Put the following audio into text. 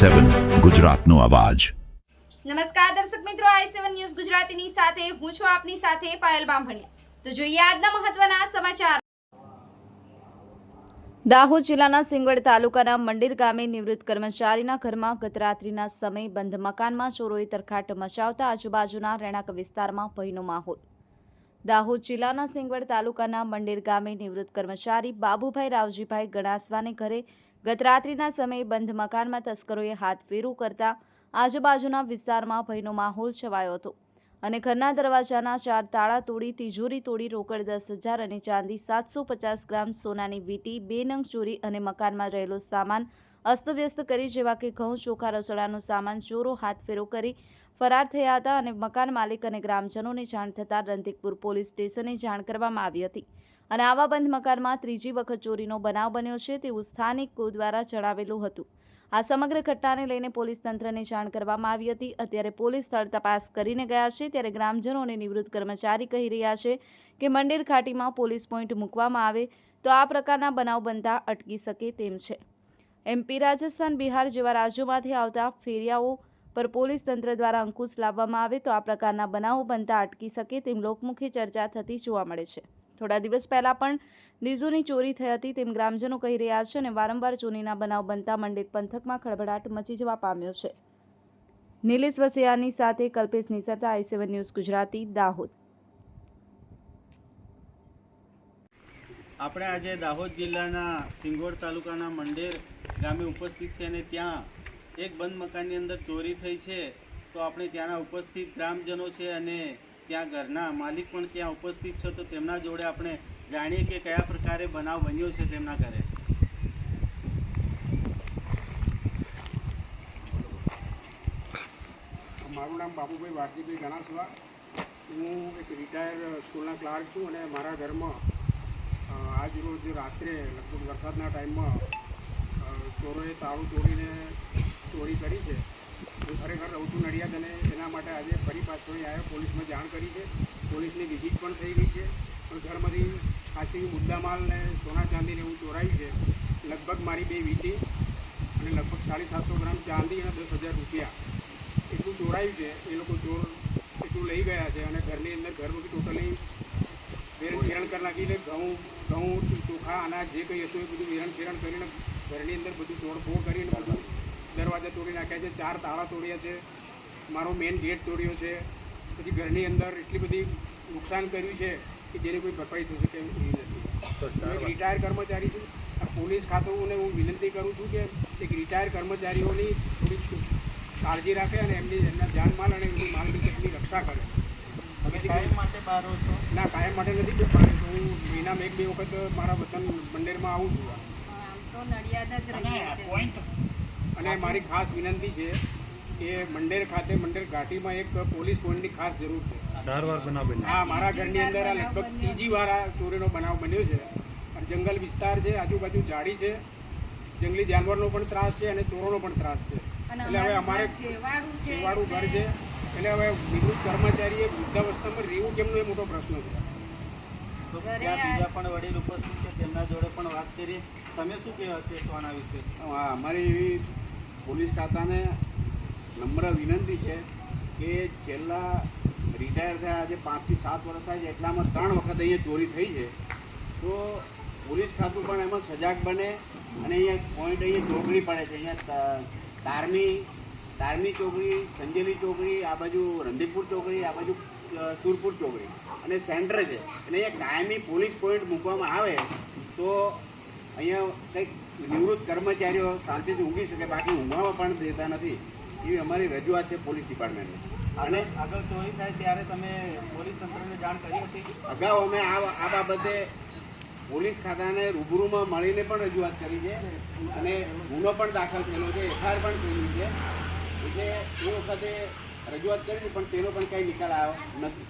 સેવન ગુજરાતનો અવાજ. નમસ્કાર દર્શક મિત્રો, આઈ સેવન ન્યૂઝ ગુજરાતીની સાથે હું છું આપની સાથે પાયલ બામભણિયા. તો જોઈએ આજના મહત્વના સમાચાર. દાહોદ જિલ્લાના સિંગવડ તાલુકાના મંડીર ગામે નિવૃત્ત કર્મચારીના ઘરમાં ગત રાત્રિના સમયે બંધ મકાનમાં ચોરોએ તરખાટ મચાવતા આજુબાજુના રહેણાંક વિસ્તારમાં ભયનો માહોલ. દાહોદ જિલ્લાના સિંગવડ તાલુકાના મંડેર ગામે નિવૃત્ત કર્મચારી બાબુભાઈ રાવજીભાઈ ગણાસવાને ઘરે ગત રાત્રિના સમયે બંધ મકાનમાં તસ્કરોએ હાથ ફેરું કરતા આજુબાજુના વિસ્તારમાં ભયનો માહોલ છવાયો હતો અને ઘરના દરવાજાના ચાર તાળા તોડી તિજોરી તોડી રોકડ દસ હજાર અને ચાંદી સાતસો પચાસ ગ્રામ સોનાની વીંટી, બે નંગ ચોરી અને મકાનમાં રહેલો સામાન અસ્તવ્યસ્ત કરી જેવા કે ઘઉં, ચોખા, રસોડાનો સામાન, ચોરો, હાથફેરો કરી ફરાર થયા હતા અને મકાન માલિક અને ગ્રામજનોને જાણ થતાં રંતિકપુર પોલીસ સ્ટેશને જાણ કરવામાં આવી હતી. અને આવા બંધ મકાનમાં ત્રીજી વખત ચોરીનો બનાવ બન્યો છે તેવું સ્થાનિકો દ્વારા જણાવેલું હતું. આ સમગ્ર ઘટનાને લઈને પોલીસ તંત્રને જાણ કરવામાં આવી હતી. અત્યારે પોલીસ સ્થળ તપાસ કરીને ગયા છે. ત્યારે ગ્રામજનો અને નિવૃત્ત કર્મચારી કહી રહ્યા છે કે મંડેર ખાટીમાં પોલીસ પોઈન્ટ મૂકવામાં આવે તો આ પ્રકારના બનાવ બનતા અટકી શકે તેમ છે. એમપી રાજસ્થાન બિહાર જેવા રાજ્યોમાંથી આવતા ફેરિયાઓ પર પોલીસ તંત્ર દ્વારા અંકુશ લાવવામાં આવે તો આ પ્રકારના બનાવો બનતા અટકી શકે તેમ લોકમુખી ચર્ચા થતી જોવા મળે છે. થોડા દિવસ પહેલાં પણ ડીઝોની ચોરી થઈ હતી તેમ ગ્રામજનો કહી રહ્યા છે અને વારંવાર ચોરીના બનાવ બનતા મંડેર પંથકમાં ખળભળાટ મચી જવા પામ્યો છે. નિલેશ વસિયાની સાથે Kalpesh Nisarta, I seven news Gujarati, Dahod. આપણે આજે દાહોદ જિલ્લાના સિંગોડ તાલુકાના મંડેર ગામે ઉપસ્થિત છે અને ત્યાં એક બંધ મકાનની અંદર ચોરી થઈ છે. તો આપણે ત્યાંના ઉપસ્થિત ગ્રામજનો છે અને ત્યાં ઘરના માલિક પણ ત્યાં ઉપસ્થિત છે, તો તેમના જોડે આપણે જાણીએ કે કયા પ્રકારે બનાવ બન્યો છે તેમના ઘરે. મારું નામ બાબુભાઈ વારજીભાઈ ગણાસવા. હું એક રિટાયર સ્કૂલના ક્લાર્ક છું અને મારા ઘરમાં આજ રોજ રાત્રે લગભગ વરસાદના ટાઈમમાં ચોરોએ તાળું તોડીને ચોરી કરી છે. હું ખરેખર રહું છું નડિયાદ અને એના માટે આજે ફરી પાછો આવ્યો. પોલીસમાં જાણ કરી છે. પોલીસની વિઝિટ પણ થઈ ગઈ છે. પણ ઘરમાંથી ખાસી મુદ્દામાલ ને સોના ચાંદીને એવું ચોરાયું છે. લગભગ મારી બે વીટી અને લગભગ સાડી સાતસો ગ્રામ ચાંદી અને દસ હજાર રૂપિયા. એટલું ચોરાયું છે. એ લોકો ચોર એટલું લઈ ગયા છે અને ઘરની અંદર ઘર બધું ટોટલી વેરણ છેરણ કરી નાખી એટલે ઘઉં ઘઉં, ચોખા, અનાજ, જે કંઈ હતું એ બધું વેરણ છેરણ કરીને ઘરની અંદર બધું તોડફોડ કરીને બધું દરવાજા તોડી નાખ્યા છે ચાર તાળા તોડ્યા છે મારો મેઇન ગેટ તોડ્યો છે પછી ઘરની અંદર એટલી બધી નુકસાન કર્યું છે કે જેની કોઈ ભરપાઈ થઈ શકે એવી નથી. હું એક રિટાયર કર્મચારી છું આ પોલીસ ખાતોને હું વિનંતી કરું છું કે એક રિટાયર કર્મચારીઓની થોડી કાળજી રાખે અને એમની એમના જાનમાલ અને એમની માલ મિલકતની રક્ષા કરે. તમે કાયમ માટે બહાર છો? ના કાયમ માટે નથી પણ હું મહિનામાં એક બે વખત મારા વતન મંદિરમાં આવું છું. અને મારી ખાસ વિનંતી છે કે મંડેર ખાતે મંડેર ઘાટીમાં એક પોલીસ પોઈન્ટની ખાસ જરૂર છે. ચાર વાર બનાવ બન્યો. હા મારા ઘરની અંદર આ લગભગ ત્રીજી વાર આ ચોરીનો બનાવ બન્યો છે. અને જંગલ વિસ્તાર છે આજુબાજુ ઝાડી છે જંગલી જાનવરનો પણ ત્રાસ છે અને ચોરોનો પણ ત્રાસ છે. એટલે હવે અમારે છેવાડું ઘર છે. એટલે હવે નિવૃત્ત કર્મચારીએ વૃદ્ધાવસ્થામાં રહેવું કેમનો એ મોટો પ્રશ્ન છે. બીજા પણ વડીલ ઉપસ્થિત છે તેમના જોડે પણ વાત કરીએ તમે શું કહેવા કહેશો આના વિશે? હા, અમારી એવી પોલીસ ખાતાને નમ્ર વિનંતી છે કે છેલ્લા રિટાયર થયા, આજે પાંચથી સાત વર્ષ થાય છે, એટલામાં ત્રણ વખત અહીંયા ચોરી થઈ છે. તો પોલીસ ખાતું પણ એમાં સજાગ બને અને અહીંયા પોઈન્ટ અહીંયા ચોકડી પડે છે. અહીંયા તારની તારમી ચોકડી, સંજેલી ચોકડી, આ બાજુ રંધીપુર ચોકડી, આ બાજુ સુરપુર ચોકડી. અને સેન્ટર છે. અને અહીંયા કાયમી પોલીસ પોઈન્ટ મૂકવામાં આવે તો અહીંયા કંઈક નિવૃત્ત કર્મચારીઓ શાંતિથી ઊંઘી શકે બાકી ઊંઘવા પણ દેતા નથી. એવી અમારી રજૂઆત છે પોલીસ ડિપાર્ટમેન્ટની. અને આગળ ચોરી થાય ત્યારે તમે પોલીસ તંત્રને જાણ કરી હતી? અગાઉ અમે આ આ બાબતે પોલીસ ખાતાને રૂબરૂમાં મળીને પણ રજૂઆત કરી છે. અને ગુનો પણ દાખલ થયેલો છે એફઆઈઆર પણ થયેલી છે. એટલે એ વખતે રજૂઆત કરી પણ તેનો પણ કંઈ નિકાલ આવ્યો નથી.